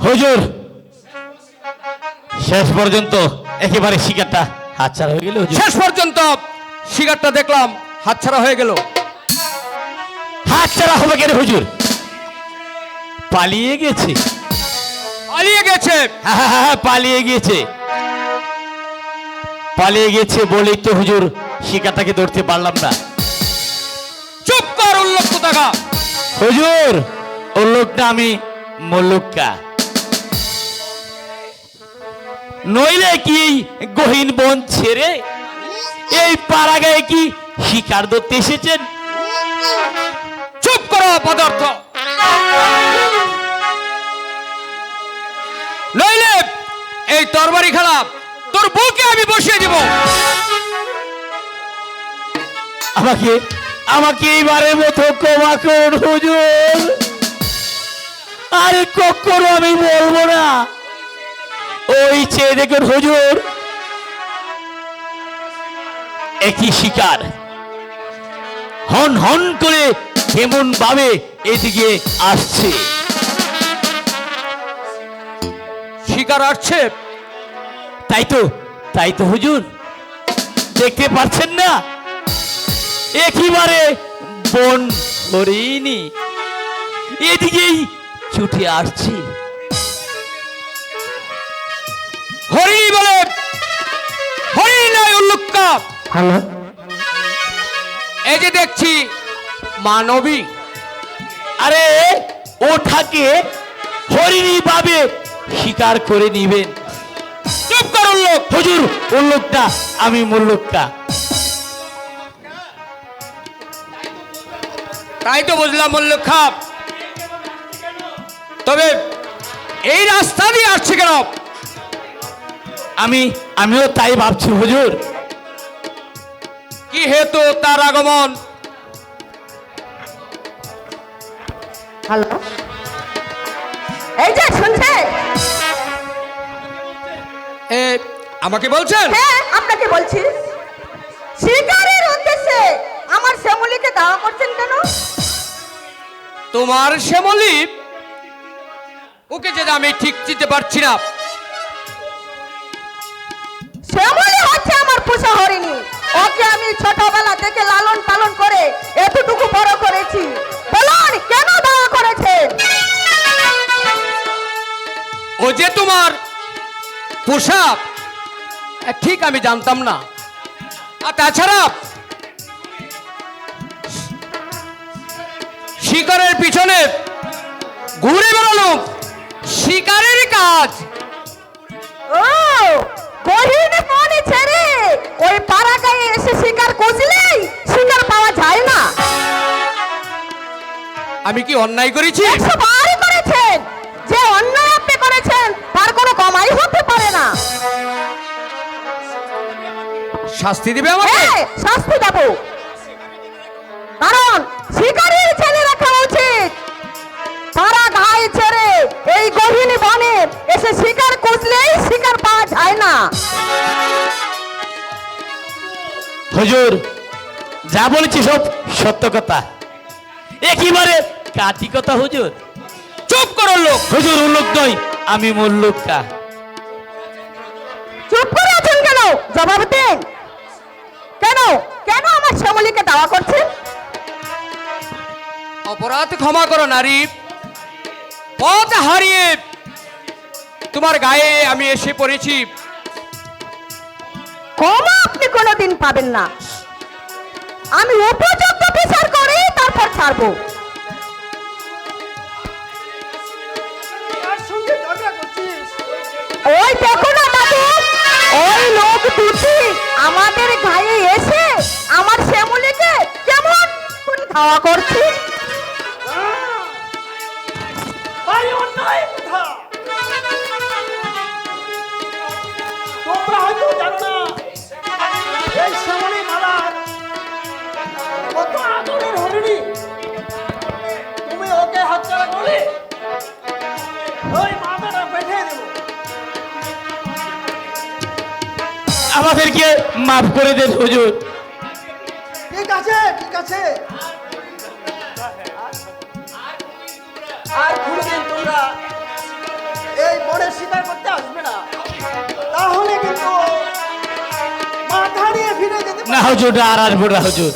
হুজুর শেষ পর্যন্ত একেবারে শিকারটা হাতছাড়া হয়ে গেল শেষ পর্যন্ত শিকারটা দেখলাম হাতছাড়া হয়ে গেল। হাতছাড়া হবে কেন হুজুর? পালিয়ে গেছে। পালিয়ে গেছে। হ্যাঁ, হ্যাঁ, হ্যাঁ, পালিয়ে গিয়েছে। পালিয়ে গেছে বলেই তো হুজুর শিকারটাকে ধরতে পারলাম না। চুপ কর উল্লক্ষ টাকা হুজুর ওর লোকটা আমি মল্লুক্কা। নইলে কি গহীন বন ছেড়ে এই পাড়াগায় কি শিকার ধরতে এসেছেন? চুপ করো, পদার্থ। নইলে এই তরবারি খেলা তোর বউকে আমি বসিয়ে দিব। আমাকে আমাকে এইবারের মতো ক্ষমা করুন, হুজুর। আরে কখনো আমি বলব না। ওই চেয়ে দেখুন হুজুর। একই শিকার। হন হন করে কেমন ভাবে এদিকে আসছে। শিকার আসছে। তাই তো তাই তো হুজুর। দেখতে পাচ্ছেন না? একেবারে বন হরিণী। এদিকেই ছুটে আসছে। এই যে দেখছি মানবী। আরে ওঠাকে হরিণী ভাবে শিকার করে নিবেন। চুপ কর উল্লুক হুজুর উল্লুকটা আমি মুল্লুকটা তাই তো বুঝলাম উল্লুক খাপ তবে এই রাস্তা দিয়ে আসছে কেন? আমি আমিও তাই ভাবছি হুজুর। কি হেতু তার আগমন? হ্যালো? এই যে শুনছেন? এ আমাকে বলছেন? হ্যাঁ আপনাকে বলছি। শিকারের উদ্দেশ্যে আমার শ্যামলীকে দাওয়া করছেন কেন? তোমার শ্যামলি? ওকে যে আমি ঠিক চিনতে পারছি না। শ্যামলী হচ্ছে আমার পোষা হরিণী। ওকে আমি ছোটবেলা থেকে লালন পালন করে এতটুকু বড় করেছি। বলুন কেন দাওয়া করেছেন ও যে তোমার পোশাক ঠিক আমি জানতাম না। আর তাছাড়া শিকারের পিছনে ঘুরে বেড়ানো শিকারের কাজ। ও ওই পাড়া গায়ে এসে শিকার খুঁজলেই শিকার পাওয়া যায় না। আমি কি অন্যায় করেছি? একশো বারই করেছেন। যে অন্যায় আপনি করেছেন তার কোনো কমাই হতে পারে না। শাস্তি দিবে আমাকে? হ্যাঁ শাস্তি দেব। কারণ শিকারীর ছেলে রাখা উচিত। তারা গায়ে ছেড়ে এই গহিনী বনে এসে শিকার খুঁজলেই শিকার পাওয়া যায় না। হুজুর যা বলেছি সব সত্য কথা। একেবারে কাটি কথা হুজুর। চুপ করো লোক। হুজুর উল্লুক নয় আমি মুল্লুকা চুপ করে আছেন কেন? জবাব দেন। কেন? কেন আমার শ্যামলীকে দাওয়া করছেন? অপরাধ ক্ষমা করো নারী। পথ হারিয়ে তোমার গায়ে আমি এসে পড়েছি। ক্ষমা কোনোদিন পাবেন না। আমি উপযুক্ত বিচার করে তারপর ছাড়বো। ওই দেখো না দাদু ওই লোক দুটি আমাদের গায়ে এসে আমার শ্যামলীকে কেমন ধাওয়া করছে আমাদেরকে মাফ করে দেন হুজুর। ঠিক আছে ঠিক আছে। আর কোনদিন তোমরা। এই বনের শিকার করতে আসবে না। তাহলে কিন্তু মাথা নিয়ে ফিরে যেতে না হুজুর আর আসব না হুজুর।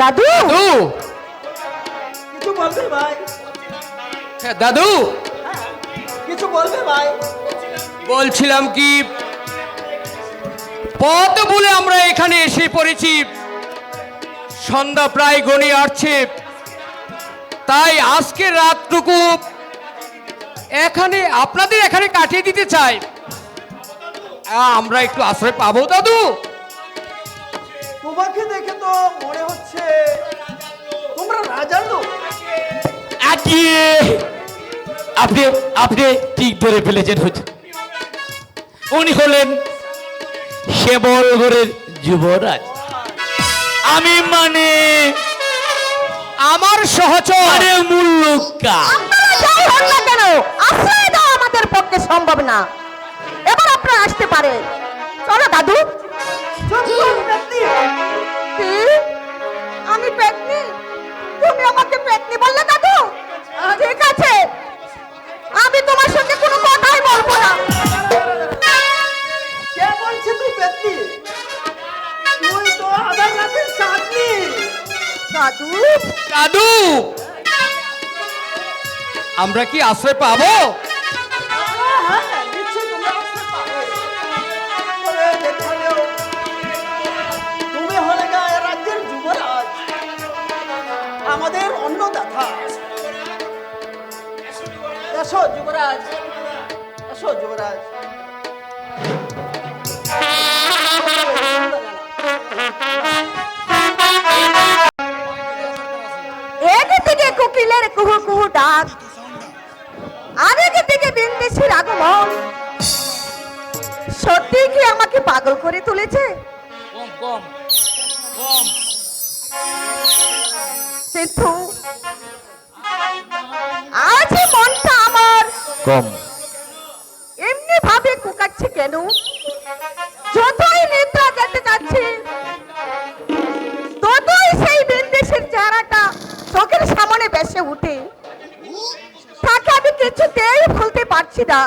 দাদু! দাদু! কিছু বলবে ভাই? হ্যাঁ দাদু! কিছু বলবে ভাই? বলছিলাম কি? পথ বলে আমরা এখানে এসে পড়েছি। সন্ধ্যা প্রায় গণে আসছে। তাই আজকের রাতটুকু এখানে আপনাদের এখানে কাটিয়ে দিতে চাই। আমরা একটু আশ্রয় পাবো দাদু। তোমাকে দেখে তো মনে হচ্ছে তোমরা রাজার লোক। আপনি আপনি ঠিক ধরে ফেলেছেন হুজুর উনি হলেন শ্যামলগড়ের যুবরাজ। আমি মানে আমার সহচরে। আরে মুল্লুকা যাই না কেন আশ্রয় দেওয়া আমাদের পক্ষে সম্ভব না। এবার আপনারা আসতে পারে চলো দাদু। আমি পেতনি তুমি আমাকে পেতনি বললে দাদু? ঠিক আছে ব্যক্তি। তুই তো রাতের চাঁদনি। আমরা কি আশ্রয় পাবো? হ্যাঁ, হ্যাঁ, আমাদের অন্নদাতা। এসো যুবরাজ। এসো যুবরাজ। বিন্দেশির আগমন। সত্যি কি আমাকে পাগল করে তুলেছে? কম কম কম। কিন্তু আজ মনটা আমার। কম। এমনি ভাবে কুকাচ্ছে কেন? যতই নিদ্রা যেতে যাচ্ছে ততই সেই বিন্দেশের চেহারাটা চোখের সামনে বেসে উঠে। কিছুতেই ভুলতে পারছি না।